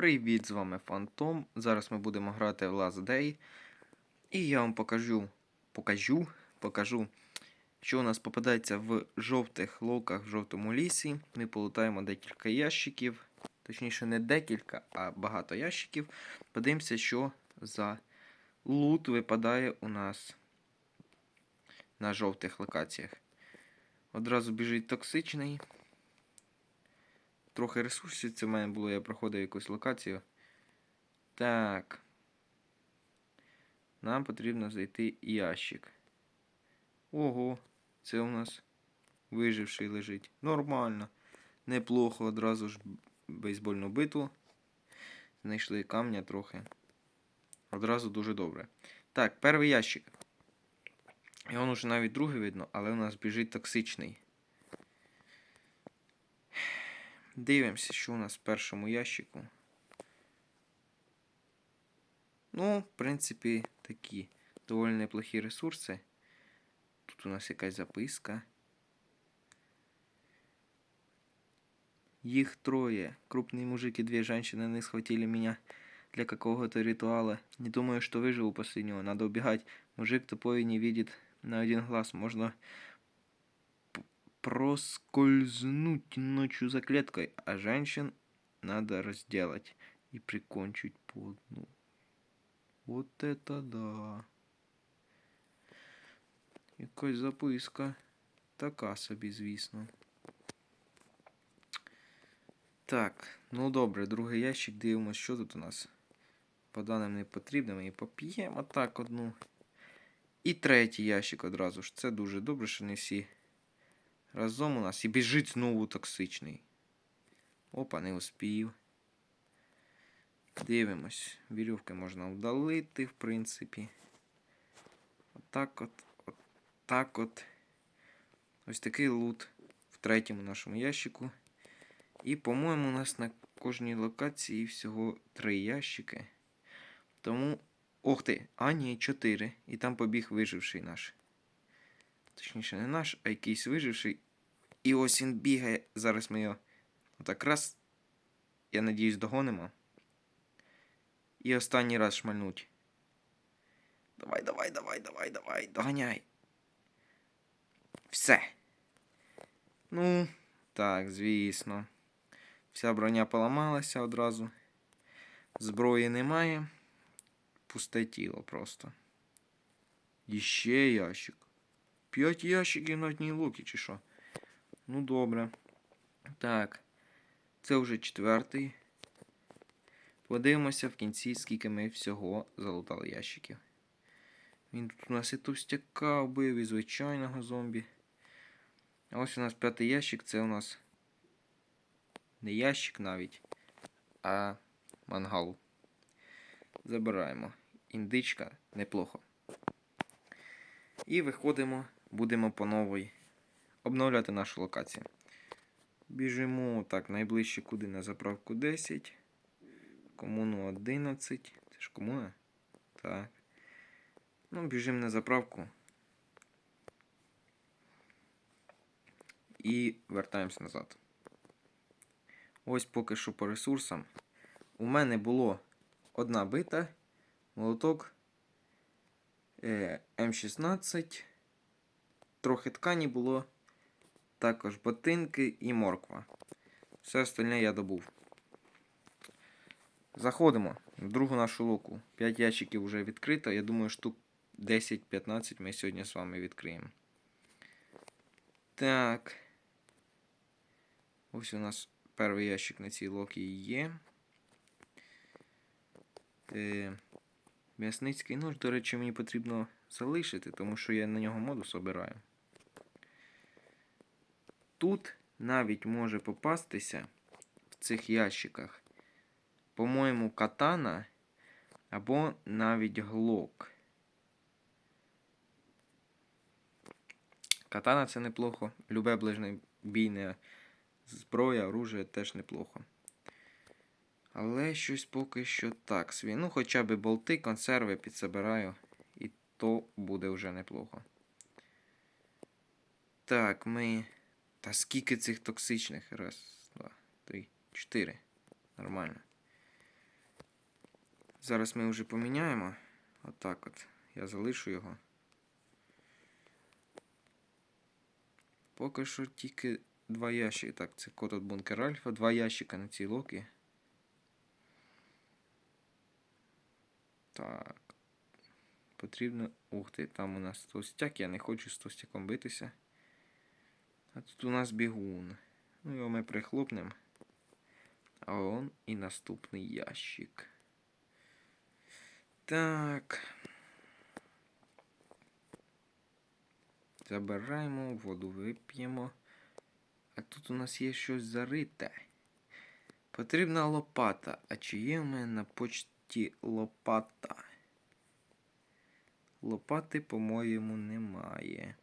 Привіт, з вами Фантом. Зараз ми будемо грати в Last Day. І я вам покажу, покажу, покажу, що у нас попадається в жовтих локах в жовтому лісі. Ми полутаємо декілька ящиків. Точніше, не декілька, а багато ящиків. Подивимося, що за лут випадає у нас на жовтих локаціях. Одразу біжить токсичний. Трохи ресурсів це в мене було, я проходив якусь локацію. Так. Нам потрібно знайти ящик. Ого, це у нас виживший лежить. Нормально. Неплохо, одразу ж бейсбольну битву. Знайшли камня трохи. Одразу дуже добре. Так, перший ящик. Он уже навіть другий видно, але у нас біжить токсичний. Дивимося, що у нас в першому ящику. Ну, в принципі, такі доволі неплохі ресурси. Тут у нас якась записка. Их трое. Крупные мужики, две женщины, они схватили меня для какого-то ритуала. Не думаю, что выживу после него. Надо убегать. Мужик тупой и не видит на один глаз. Можно п- проскользнуть ночью за клеткой, а женщин надо разделать и прикончить по одну. Вот это да. Якась записка. Така собі, звісно. Так, ну добре, другий ящик, дивимося, що тут у нас. Вода нам не потрібна, ми її поп'ємо так одну. І третій ящик одразу ж. Це дуже добре, що не всі Разом у нас. І біжить знову токсичний. Опа, не успів. Дивимось. Вірьовки можна вдалити, в принципі. Отак от, от так от. Ось такий лут в третьому нашому ящику. І, по-моєму, у нас на кожній локації всього три ящики. Тому. Ох ти! А, ні, чотири. І там побіг виживший наш. Точніше, не наш, а якийсь виживший. І ось він бігає. Зараз ми його отак раз. Я надіюсь, догонимо. І останній раз шмальнуть. Давай, давай, давай, давай, давай, доганяй. Все. Ну, так, звісно. Вся броня поламалася одразу. Зброї немає. Пусте тіло просто. І ще ящик. П'ять ящиків на одній луки, чи що? Ну, добре. Так. Це вже четвертий. Подивимося в кінці, скільки ми всього залутали ящиків. Він тут у нас і товстяка вбив, і звичайного зомбі. А ось у нас п'ятий ящик, це у нас не ящик навіть, а мангал. Забираємо. Індичка неплохо. І виходимо, будемо по новій обновляти нашу локацію. Біжимо так, найближче куди на заправку 10. Комуну 11. Це ж комуна? Так. Ну, біжимо на заправку. І вертаємось назад. Ось поки що по ресурсам. У мене було одна бита, молоток е, М16, трохи ткані було, також ботинки і морква. Все остальне я добув. Заходимо в другу нашу луку. 5 ящиків вже відкрито. Я думаю, штук 10-15 ми сьогодні з вами відкриємо. Так. Ось у нас перший ящик на цій локі є. Е, М'ясницький нож, до речі, мені потрібно залишити, тому що я на нього модус обираю. Тут навіть може попастися в цих ящиках, по-моєму, катана або навіть глок. Катана це неплохо. Любе ближнебійне зброя, оружие теж неплохо. Але щось поки що так. Свій. Ну, хоча б болти, консерви підсобираю. І то буде вже неплохо. Так, ми. Та скільки цих токсичних? Раз, два, три, чотири. Нормально. Зараз ми вже поміняємо. Отак от. Я залишу його. Поки що тільки два ящики. Так, це код от бункер Альфа, два ящика на цій локі. Так. Потрібно. Ух ти, там у нас тостяк, я не хочу з тостяком битися. А тут у нас бігун. Ну, його ми прихлопнемо. А он і наступний ящик. Так. Забираємо, воду вип'ємо. А тут у нас є щось зарите. Потрібна лопата. А чи є в мене на почті лопата? Лопати, по-моєму, немає.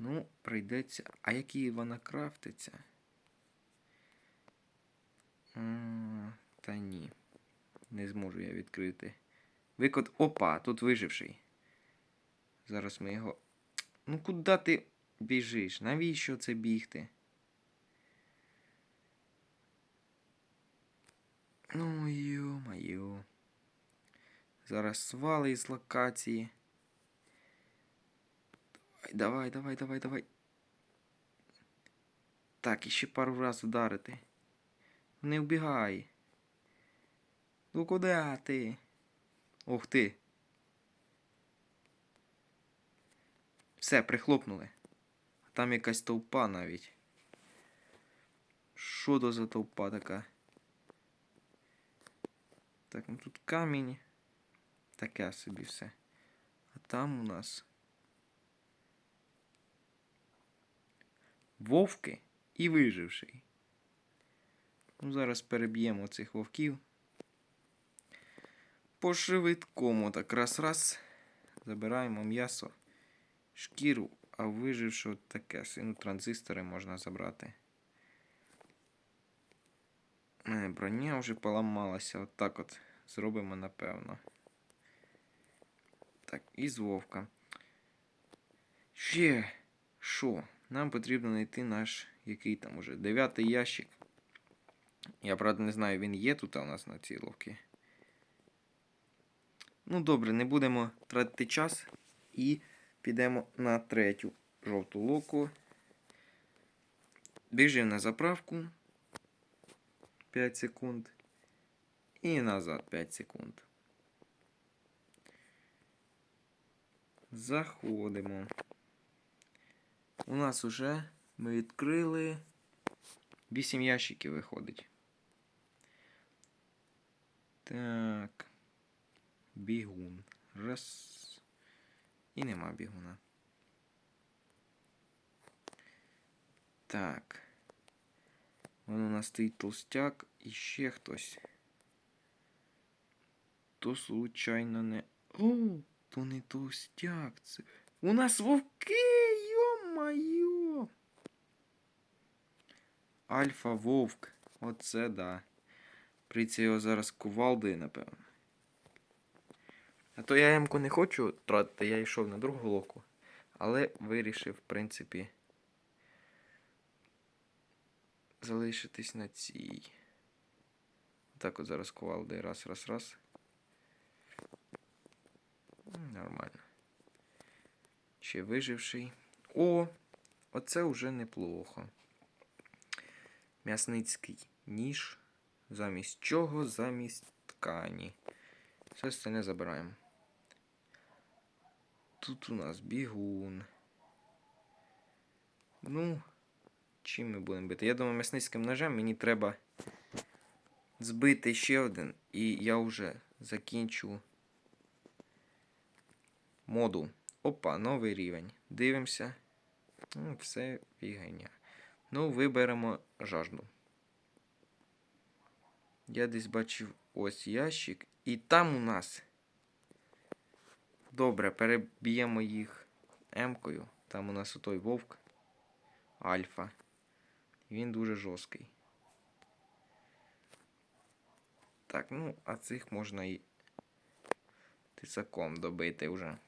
Ну, прийдеться. А які вона крафтиться? Та ні. Не зможу я відкрити. Викод. Опа, тут виживший. Зараз ми його. Ну куди ти біжиш? Навіщо це бігти? Ну, йо-моє. Зараз свали із локації. Давай, давай, давай, давай. Так, іще пару раз вдарити. Не вбігай. Ну куди ти? Ух ти. Все, прихлопнули. А там якась товпа навіть. Що то за товпа така? Так, ну тут камінь. Таке собі все. А там у нас. Вовки і виживший. Ну, зараз переб'ємо цих вовків. По швидкому так раз-раз. Забираємо м'ясо, шкіру, а виживши от таке. Ну, транзистори можна забрати. Броня вже поламалася. От так от зробимо, напевно. Так, і з вовка. Ще що? Нам потрібно знайти наш який там уже дев'ятий ящик. Я, правда, не знаю, він є тут у нас на цій ловці. Ну, добре, не будемо тратити час і підемо на третю жовту локу. Біжимо на заправку 5 секунд. І назад 5 секунд. Заходимо. У нас уже ми відкрили 8 ящиків виходить. Так. Бігун. Раз. І нема бігуна. Так. Вон у нас стоїть толстяк і ще хтось. То случайно не. О, то не толстяк. Це. У нас вовки, йо-моє. Альфа вовк. Оце да. Прийться його зараз кувалдою, напевно. А то я ямку не хочу тратити, я йшов на другу локу. Але вирішив, в принципі, залишитись на цій. Так от зараз кувалдою. Раз, раз, раз. Нормально. Ще виживший. О! Оце вже неплохо. М'ясницький ніж. Замість чого? Замість ткані. Все остальне забираємо. Тут у нас бігун. Ну, чим ми будемо бити? Я думаю, м'ясницьким ножем мені треба збити ще один, і я вже закінчу моду. Опа, новий рівень. Дивимося. Ну, все фігня. Ну, виберемо жажду. Я десь бачив ось ящик. І там у нас. Добре, переб'ємо їх М-кою. Там у нас отой вовк. Альфа. Він дуже жорсткий. Так, ну, а цих можна і тисаком добити вже.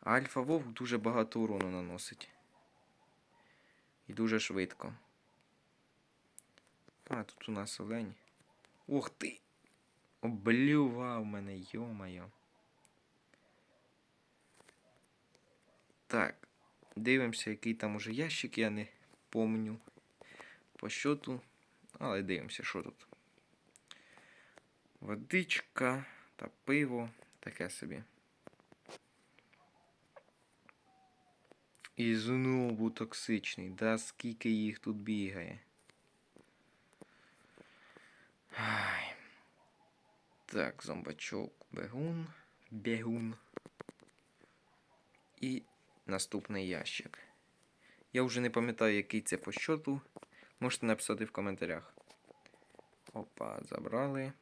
Альфа вовк дуже багато урону наносить. І дуже швидко. А, тут у нас олень. Ух ти! Облював мене, йо-моє. Так, дивимося, який там уже ящик, я не помню по счету. Але дивимося, що тут. Водичка та пиво, таке собі. І знову токсичний. Да скільки їх тут бігає. Так, зомбачок, бегун, бегун. І наступний ящик. Я вже не пам'ятаю, який це по счету. Можете написати в коментарях. Опа, забрали.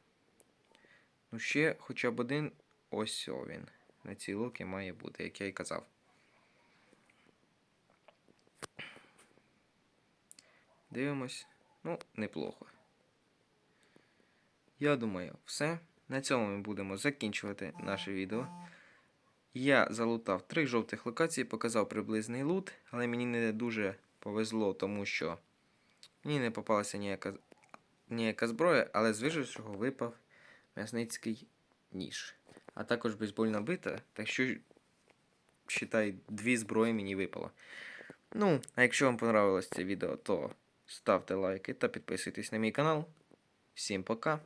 Ну, ще хоча б один. Ось він. На цій луки має бути, як я і казав. Дивимось. Ну, неплохо. Я думаю, все. На цьому ми будемо закінчувати наше відео. Я залутав три жовтих локації, показав приблизний лут, але мені не дуже повезло, тому що мені не попалася ніяка, ніяка зброя, але з вижившого випав м'ясницький ніж. А також бейсбольна бита, так що, считай, дві зброї мені випало. Ну, а якщо вам понравилось це відео, то ставте лайки та підписуйтесь на мій канал. Всім пока!